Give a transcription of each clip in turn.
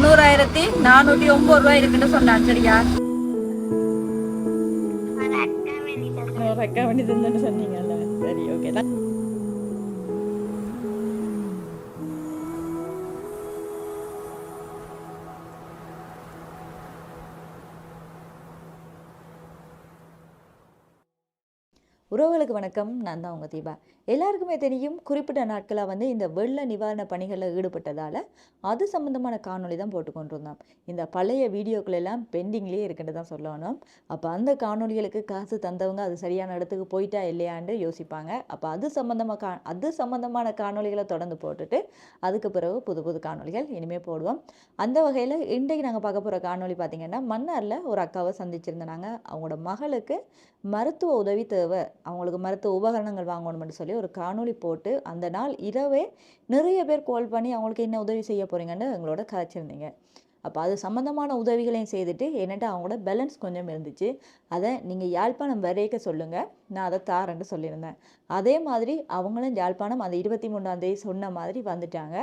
தொண்ணூறாயிரத்தி நானூற்றி ஒம்பது ரூபாய் இருக்குன்னு சொன்னான் சரியா? தந்துன்னு சொன்னீங்கல்ல. சரி ஓகே உறவுகளுக்கு வணக்கம். நான் தான் உங்கள் தீபா. எல்லாருக்குமே தெரியும் குறிப்பிட்ட நாட்களாக வந்து இந்த வெள்ள நிவாரண பணிகளில் ஈடுபட்டதால் அது சம்மந்தமான காணொளி தான் போட்டுக்கொண்டிருந்தோம் இந்த பழைய வீடியோக்கள் எல்லாம் பெண்டிங்லேயே இருக்குன்னு தான் சொல்லணும். அப்போ அந்த காணொளிகளுக்கு காசு தந்தவங்க அது சரியான இடத்துக்கு போயிட்டா இல்லையான்னு யோசிப்பாங்க. அப்போ அது சம்மந்தமாக கா அது சம்மந்தமான காணொளிகளை தொடர்ந்து போட்டுட்டு அதுக்கு பிறகு புது புது காணொளிகள் இனிமேல் போடுவோம். அந்த வகையில் இன்றைக்கு நாங்கள் பார்க்க போகிற காணொளி பார்த்திங்கன்னா மன்னாரில் ஒரு அக்காவை சந்திச்சிருந்தாங்க. அவங்களோட மகளுக்கு மருத்துவ உதவி தேவை அவங்களுக்கு மருத்துவ உபகரணங்கள் வாங்கணும்னு சொல்லி ஒரு காணொளி போட்டு அந்த நாள் இரவே நிறைய பேர் கால் பண்ணி அவங்களுக்கு என்ன உதவி செய்ய போகிறீங்கன்னு எங்களோட கதைச்சிருந்தீங்க. அப்போ அது சம்மந்தமான உதவிகளையும் செய்துட்டு என்னட்ட அவங்களோட பேலன்ஸ் கொஞ்சம் இருந்துச்சு. அதை நீங்கள் யாழ்ப்பாணம் வரையக்க சொல்லுங்கள் நான் அதை தாரேன்னு சொல்லியிருந்தேன். அதே மாதிரி அவங்களும் யாழ்ப்பாணம் அந்த இருபத்தி மூணாந்தேதி சொன்ன மாதிரி வந்துட்டாங்க.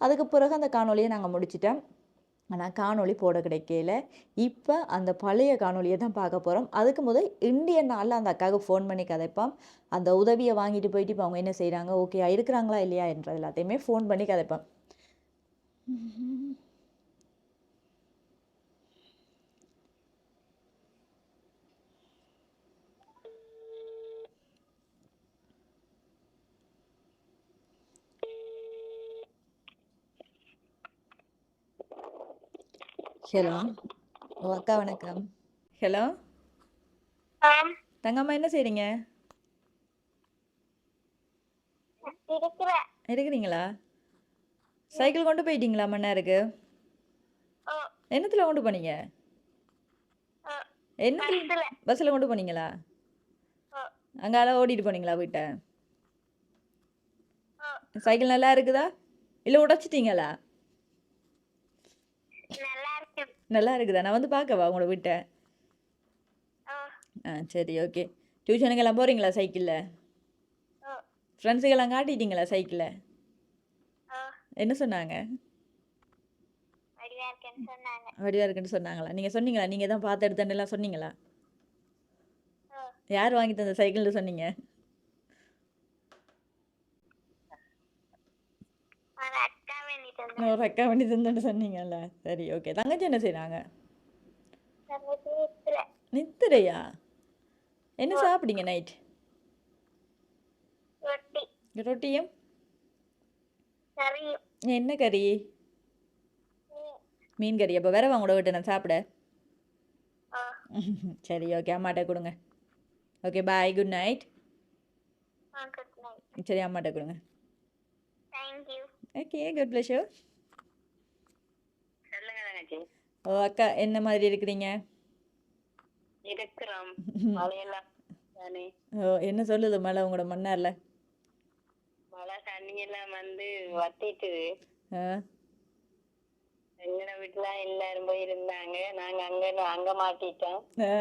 அதுக்கு பிறகு அந்த காணொலியை நாங்கள் முடிச்சிட்டோம். ஆனால் காணொளி போட கிடைக்கல இப்போ அந்த பழைய காணொலியை தான் பார்க்க போகிறோம் அதுக்கு முதல் இந்தியன் நாளில் அந்த அக்காவுக்கு ஃபோன் பண்ணி கதைப்போம். அந்த உதவியை வாங்கிட்டு போயிட்டு இப்போ அவங்க என்ன செய்கிறாங்க ஓகே இருக்கிறாங்களா இல்லையா? என்றது எல்லாத்தையுமே ஃபோன் பண்ணி கதைப்போம். ஹலோ. ஓ அக்கா வணக்கம். ஹலோ. தங்கம்மா என்ன இருக்கிறேன் இருக்கிறீங்களா? சைக்கிள் கொண்டு போயிட்டீங்களா மன்னாருக்கு? ஓ என்னத்தில் கொண்டு போனீங்க? பஸ்ல. பஸ்ஸில் கொண்டு போனீங்களா? அங்கால ஓடிட்டு போனீங்களா வீட்டை? சைக்கிள் நல்லா இருக்குதா? இல்லை உடைச்சிட்டீங்களா நல்லா இருக்கு நல்லா இருக்குதா? நான் வந்து பார்க்கவா உங்களோட வீட்டை? ஆ. சரி ஓகே. டியூஷனுக்கெல்லாம் போகிறீங்களா சைக்கிளில்? ஃப்ரெண்ட்ஸுக்கெல்லாம் காட்டிட்டீங்களா சைக்கிளில்? என்ன சொன்னாங்க? வடிவா இருக்கேன்னு சொன்னாங்களா? நீங்கள் சொன்னீங்களா? நீங்கள் தான் பார்த்து எடுத்தேன்னுலாம் சொன்னீங்களா? ஓ யார் வாங்கி தந்த சைக்கிள்னு சொன்னீங்க ஒரு அக்கா வேண்டி தந்தேன் ஒரு அக்கா வண்டி தந்துன்னு சொன்னீங்கல்ல? சரி ஓகே தங்கச்சி என்ன செய்கிறாங்க நித்திரையா? என்ன சாப்பிட்டீங்க நைட் ரொட்டி. ரொட்டியும்? என்ன கறி? மீன். கறி. அப்போ வேற வாங்க விட்டு நான் சாப்பிட? சரி ஓகே அம்மாட்ட கொடுங்க. ஓகே பாய் குட் நைட் சரி அம்மாட்ட கொடுங்க. ஓகே குட் சொல்லுங்க தங்கச்சி ஓ அக்கா என்ன மாதிரி இருக்கிறீங்க? ஓ என்ன சொல்லுது மழை உங்களோட மன்னார்ல மழை தண்ணி எல்லாம் வந்து வத்திட்டுது எங்கட வீட்டுல எல்லாரும் போய் இருந்தாங்க. நாங்க அங்க அங்க மாட்டிட்டோம். ஆ.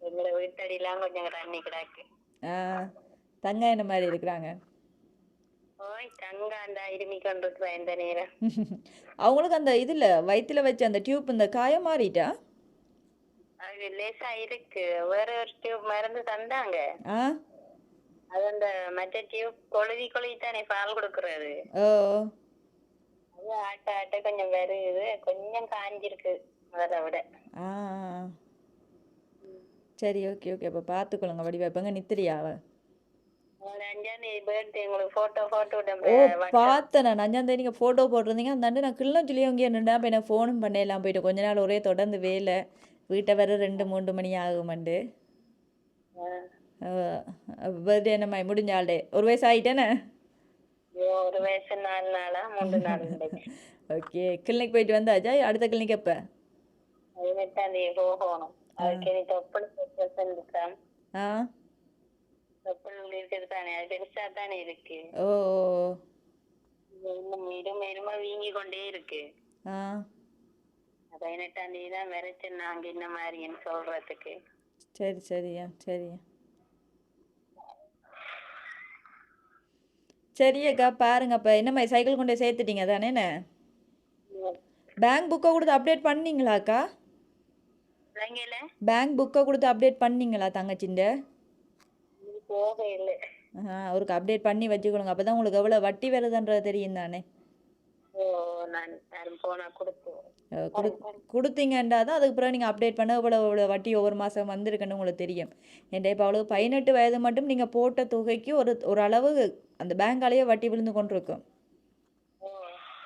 எங்கட வீட்டடியெல்லாம் கொஞ்சம் தண்ணி கிடக்கு. ஆ. தங்க என்ன மாதிரி இருக்கிறாங்க ஓய் தங்க அந்த இருமி கொண்டிருக்கிற இந்த நேரம் அவங்களுக்கு அந்த இதில் வயிற்றுல வச்ச அந்த டியூப் இந்த காயம் மாறிட்டா? அது லேசா இருக்கு. வேற ஒரு டியூப் மருந்து தந்தாங்க. அது அந்த மற்ற டியூப் கொழுவி கொழுவி தானே பால் கொடுக்கறது. ஓ. அது ஆட்ட ஆட்ட கொஞ்சம் வருது. கொஞ்சம் காஞ்சிருக்கு முதல்ல விட. ஆ சரி ஓகே ஓகே அப்போ பார்த்துக்கொள்ளுங்க வடிவா இப்போங்க நித்திரியா ஓ பார்த்தேன். நான் அஞ்சாந்தேதி நீங்கள் ஃபோட்டோ போட்டிருந்தீங்க. அந்த நான் கிள்ளம் சொல்லி அங்கேயே நின்றா அப்போ எனக்கு ஃபோனும் பண்ணலாம் போயிட்டு கொஞ்ச நாள் ஒரே தொடர்ந்து வேலை. வீட்டை வர ரெண்டு மூன்று மணி ஆகுமண்டு. பர்த்டே என்ன மாதிரி முடிஞ்ச ஒரு வயசு ஆகிட்டேனே ஒரு வயசு நாலு நாளா? மூன்று நாள் இருந்துச்சு ஓகே. கிளினிக் போயிட்டு வந்தாச்சா? அடுத்த கிளினிக் எப்போ? பதினெட்டாம் தேதி போகணும். அதுக்கு ஆ தொப்பல் இருக்குது தானே அது பெருசா தானே இருக்கு ஓ இரும வீங்கி கொண்டே இருக்கு. ஆ. பதினெட்டாம் தேதி தான் விரைச்சு நாங்க இந்த மாதிரின்னு சொல்றதுக்கு. சரி சரியா சரியா. சரி அக்கா பாருங்க அப்போ என்ன மாதிரி சைக்கிள் கொண்டு சேர்த்துட்டீங்க தானே பேங்க் புக்கை கொடுத்து அப்டேட் பண்ணீங்களாக்கா? பேங்க் புக்கை கொடுத்து அப்டேட் பண்ணீங்களா தங்கச்சிண்ட போக இல்லை ஆ ஒருக்கு அப்டேட் பண்ணி வச்சுக்கொள்ளுங்க அப்போ தான் உங்களுக்கு எவ்வளோ வட்டி வருதுன்றது தெரியும் தானே? கொடுத்தீங்கன்றா தான் அதுக்கு பிறகு நீங்கள் அப்டேட் பண்ண இவ்வளோ இவ்வளோ வட்டி ஒவ்வொரு மாதம் வந்திருக்குன்னு உங்களுக்கு தெரியும். என்கிட்ட இப்போ அவ்வளோ பதினெட்டு வயது மட்டும் நீங்கள் போட்ட தொகைக்கு ஒரு ஒரு அளவு அந்த பேங்காலேயே வட்டி விழுந்து கொண்டு இருக்கும் ஓ.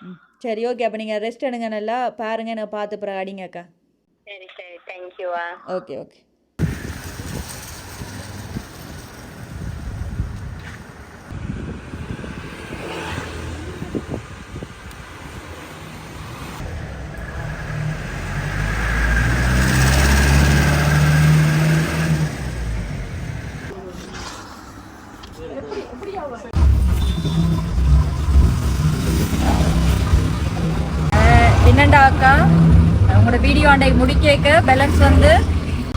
ம் சரி ஓகே அப்போ நீங்கள் ரெஸ்ட் எடுங்க நல்லா. பாருங்க நான் பார்த்து பிறகு அடிங்கக்கா சரி சரி. தேங்க்யூவா ஓகே ஓகே என்னண்டா அக்கா உங்களோட வீடியோ அண்டை முடிக்க பேலன்ஸ் வந்து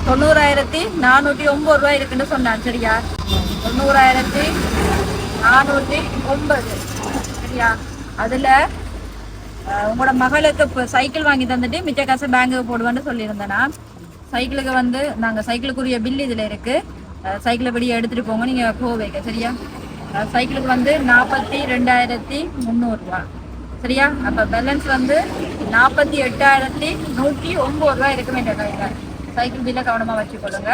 தொண்ணூறாயிரத்தி நானூற்றி ஒம்பது ரூபாய் இருக்குன்னு சொன்னான் சரியா? தொண்ணூறாயிரத்தி நானூற்றி ஒன்பது சரியா? அதில் உங்களோட மகளுக்கு இப்போ சைக்கிள் வாங்கி தந்துட்டு மிச்ச காசை பேங்குக்கு போடுவேன்னு சொல்லியிருந்தேனா. சைக்கிளுக்கு வந்து நாங்கள் சைக்கிளுக்குரிய பில் இதில் இருக்குது சைக்கிளை படி எடுத்துகிட்டு போங்க நீங்கள் போவேங்க சரியா? சைக்கிளுக்கு வந்து நாற்பத்தி ரெண்டாயிரத்தி முந்நூறுரூவா சரியா? அப்போ பேலன்ஸ் வந்து நாற்பத்தி எட்டாயிரத்தி நூற்றி ஒம்பது ரூபா இருக்க வேண்டிய கையில் சைக்கிள் பில்லை கவனமாக வச்சுக்கொள்ளுங்க.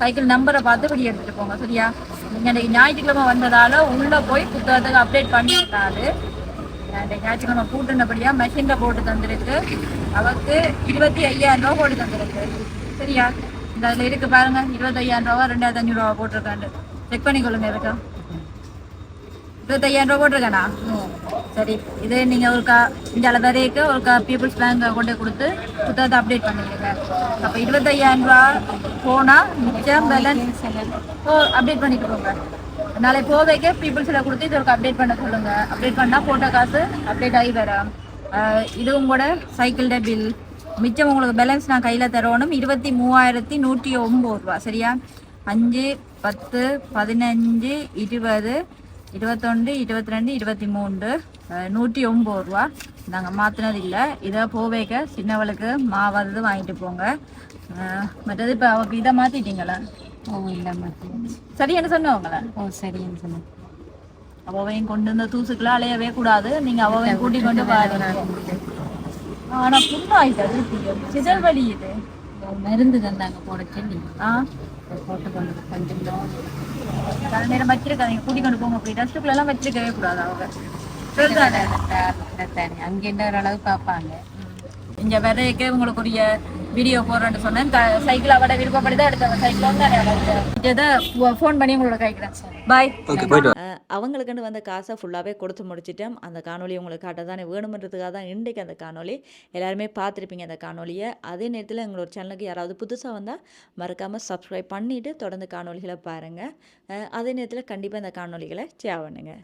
சைக்கிள் நம்பரை பார்த்து படி எடுத்துகிட்டு போங்க சரியா? நீங்கள் இன்றைக்கி ஞாயிற்றுக்கிழமை வந்ததால் உள்ளே போய் புத்தகத்துக்கு அப்டேட் பண்ணியிருந்தாரு ஞாயிற்றுக்கிழமை கூட்டுனபடியாக மெஷினில் போட்டு தந்திருக்கு. அவருக்கு இருபத்தி ஐயாயிரம் ரூபா போட்டு தந்திருக்கு. சரியா? இந்த அதில் இருக்கு பாருங்க இருபத்தையாயிரம் ரூபா ரெண்டாயிரத்தி அஞ்சூறுவா போட்டிருக்காண்டு. செக் பண்ணிக்கொள்ளுங்க இருக்கா? இருபத்தையாயிரம் ரூபா போட்டிருக்கேனா? சரி இது நீங்க ஒரு கா இந்த வரைக்கும் ஒரு கா பீப்புள்ஸ் பேங்க் கொண்டு கொடுத்து புத்தகத்தை அப்டேட் பண்ணிடுங்க. அப்போ இருபத்தையாயிரம் ரூபா போனா மிச்சம் பேலன்ஸ் ஓ அப்டேட் பண்ணிட்டு போங்க. நாளை போவைக்க பீப்புள்ஸில் கொடுத்து இது ஒரு அப்டேட் பண்ண சொல்லுங்க. அப்டேட் பண்ணால் போட்டோ காசு அப்டேட் ஆகி வரும். இது உங்களோட சைக்கிள்ட பில் மிச்சம் உங்களுக்கு பேலன்ஸ் நான் கையில் தரணும். இருபத்தி மூவாயிரத்தி நூற்றி ஒம்பது ரூபா. சரியா? அஞ்சு பத்து பதினஞ்சு இருபது இருபத்தொன்று இருபத்தி ரெண்டு இருபத்தி மூன்று நூற்றி ஒம்பது ரூபா. நாங்கள் மாற்றினது இல்லை இதை போவேக்க சின்னவளுக்கு மாவது வாங்கிட்டு போங்க. மற்றது இப்போ அவக்கு இதை மாற்றிட்டீங்களா ஓ இல்லைம்மா சரி என்ன சொன்னவங்கள ஓ சரின்னு சொன்னேன்? அவவையும் கொண்டு வந்த தூசுக்குள்ள அலையவே கூடாது. நீங்கள் அவவையும் கூட்டி கொண்டு பாருங்க ஆனால் புண்ணாயிட்டது சிதல் வலி இது. மருந்து தந்தாங்க போட சொல்லி. ஆ? போட்டு கொண்டு கொஞ்சம் சில நேரம் வச்சிருக்காதீங்க கூட்டி கொண்டு போங்க போய் டஸ்ட்டுக்குள்ள எல்லாம் வச்சிருக்கவே கூடாது அவங்க. சரிதானே தானே அங்கே என்ன ஓரளவு பார்ப்பாங்க. இங்க வரைக்க உங்களுக்கு உரிய வீடியோ போடுறேன்னு சொன்னேன். சைக்கிள் அவட விருப்பப்படி தான் எடுத்தாங்க சைக்கிள் வந்து இதை ஃபோன் பண்ணி உங்களோட கைக்கிறேன் பாய் அவங்களுக்குன்னு வந்த காசை ஃபுல்லாகவே கொடுத்து முடிச்சிட்டேன். அந்த காணொலி உங்களுக்கு காட்ட தானே வேணுமன்றதுக்காக தான் இன்றைக்கு அந்த காணொலி எல்லாருமே பார்த்துருப்பீங்க அந்த காணொலியை அதே நேரத்தில் எங்களோட சேனலுக்கு யாராவது புதுசாக வந்தால் மறக்காமல் சப்ஸ்கிரைப் பண்ணிவிட்டு தொடர்ந்து காணொலிகளை பாருங்கள் அதே நேரத்தில் கண்டிப்பாக இந்த காணொலிகளை ஷேர் பண்ணுங்கள்